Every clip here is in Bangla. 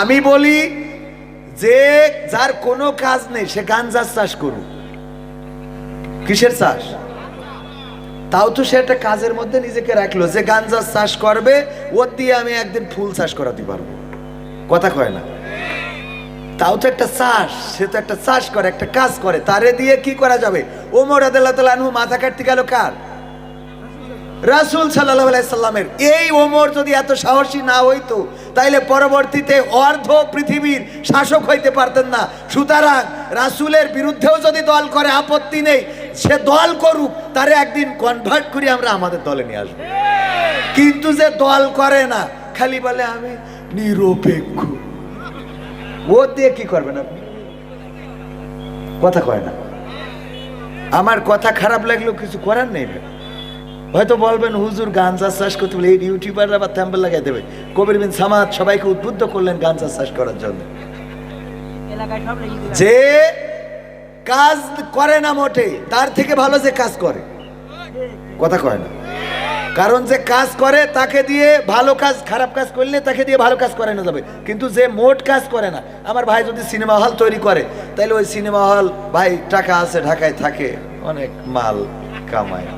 আমি বলি, যে যার কোনো কাজ নেই, সে গাঞ্জার চাষ করুক। কিসের চাষ? তাও তো সে একটা কাজের মধ্যে নিজেকে রাখল, যে গাঞ্জার চাষ করবে, ওর দিয়ে আমি একদিন ফুল চাষ করাতে পারব। কথা কয় না? তাও তো একটা চাষ, সে তো একটা চাষ করে, একটা কাজ করে। তারে দিয়ে কি করা যাবে? আদাল্লাহ আনহু মাথা কাটতে গেল কার? রাসুল সাল্লাহ সাল্লামের এই ওমর যদি এত সাহসী না হইতো, তাইলে পরবর্তীতে অর্ধ পৃথিবীর শাসক হইতে পারতেন না। সুতরাং রাসুলের বিরুদ্ধেও যদি দল করে, আপত্তি নেই। সে দল করুক, তারে একদিন কনভার্ট করে আমরা আমাদের দলে নিয়ে আসব। কিন্তু যে দল করে না, খালি বলে, আমি নিরপেক্ষ। ও দিয়ে কি করবেন আপনি? কথা কয় না। আমার কথা খারাপ লাগলেও কিছু করার নেই ভাই। হয়তো বলবেন হুজুর গান চাষ চাষ করতে বলে এই ইউটিউবাররা আবার থ্যাম্পেল লাগাই দেবে। কবির বিন সামাদ সবাইকে উদ্বুদ্ধ করলেন গান চাষ করার জন্য। যে কাজ করে না মোটে তার থেকে ভালো যে কাজ করে। কথা কয় না। কারণ যে কাজ করে তাকে দিয়ে ভালো কাজ খারাপ কাজ করলে তাকে দিয়ে ভালো কাজ করানো যাবে। কিন্তু যে মোট কাজ করে না আমার ভাই যদি সিনেমা হল তৈরি করে তাহলে ওই সিনেমা হল ভাই টাকা আছে ঢাকায় থাকে অনেক মাল কামায়।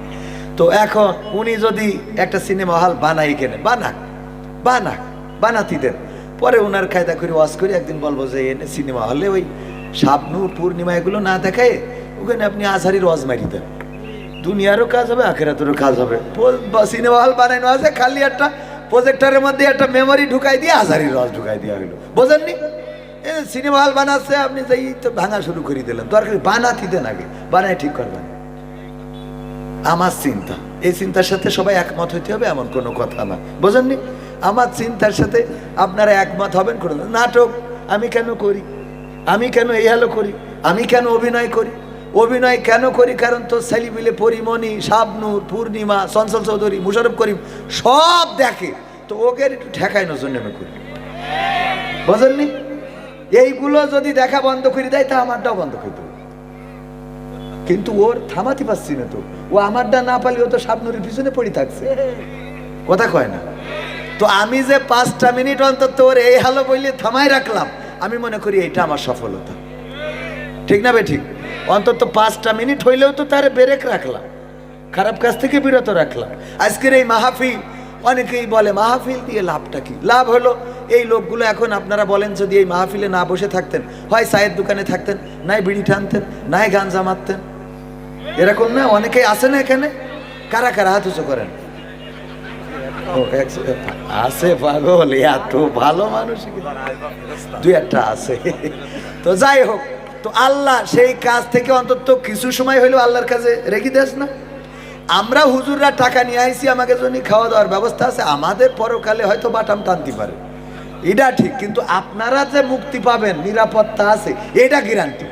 তো এখন উনি যদি একটা সিনেমা হল বানাই কেনে, বানাক বানাক, বানাতি দেন। পরে ওনার খায়দা করে ওয়াজ করে একদিন বলব যে এনে সিনেমা হলে ওই শাবনূর পূর্ণিমা এগুলো না দেখায় ওখানে আপনি আজহারির ওয়াজ মারি দেন। দুনিয়ারও কাজ হবে, আখেরাতেরও কাজ হবে। সিনেমা হল বানানো আছে খালি একটা প্রজেক্টরের মধ্যে একটা মেমোরি ঢুকাই দিয়ে আজহারির রস ঢুকাই দেওয়া হলো। বোঝেননি? সিনেমা হল বানাচ্ছে, আপনি যেই তো ভাঙা শুরু করে দিলেন। দরকার বানাতি দেন আগে, বানায় ঠিক করবেন। আমার চিন্তা। এই চিন্তার সাথে সবাই একমত হইতে হবে, এমন কোনো কথা না। বোঝেননি? আমার চিন্তার সাথে আপনারা একমত হবেন কোনো নাটক আমি কেন করি? আমি কেন এই হালো করি? আমি কেন অভিনয় করি? অভিনয় কেন করি? কারণ তো সেলিবিলে পরিমণি, শাবনুর, পূর্ণিমা, চঞ্চল চৌধুরী, মুশারফ করিম সব দেখে। তো ওকে একটু ঠেকাইনোর জন্য আমি করি। বোঝেননি? এইগুলো যদি দেখা বন্ধ করে দেয়, তা আমারটাও বন্ধ করে দেবো। কিন্তু ওর থামাতে পারছি না তো। ও আমারটা না পারলে ও তো সাবনুরের পিছনে পড়ে থাকছে। কথা কয় না। তো আমি যে পাঁচটা মিনিট অন্তত ওর এই হালো বললে থামাই রাখলাম, আমি মনে করি এটা আমার সফলতা। ঠিক না বে ঠিক? অন্তত পাঁচটা মিনিট হইলেও তো তার ব্রেক রাখলাম। খারাপ কাজ থেকে বিরত রাখলাম। আজকের এই মাহফিল, অনেকেই বলে মাহফিল দিয়ে লাভটা কি? লাভ হলো, এই লোকগুলো এখন আপনারা বলেন যদি এই মাহফিলে না বসে থাকতেন, হয় চায়ের দোকানে থাকতেন, নাই বিড়ি টানতেন, নাই গাঞ্জা মারতেন এরকম না, অনেকেই আছে না এখানে? কারা কারা হাত উঁচু করেন? আছে পাগল, এত ভালো মানুষ দুই একটা আছে। তো যাই হোক, তো আল্লাহ সেই কাজ থেকে অন্তত কিছু সময় হইলেও আল্লাহর কাছে রেখে দেস না। আমরা হুজুররা টাকা নিয়ে আইছি, আমাকে জন্য খাওয়া দাওয়ার ব্যবস্থা আছে, আমাদের পরকালে হয়তো বাটাম টানতে পারে। এটা ঠিক, কিন্তু আপনারা যে মুক্তি পাবেন, নিরাপত্তা আছে, এটা গ্যারান্টি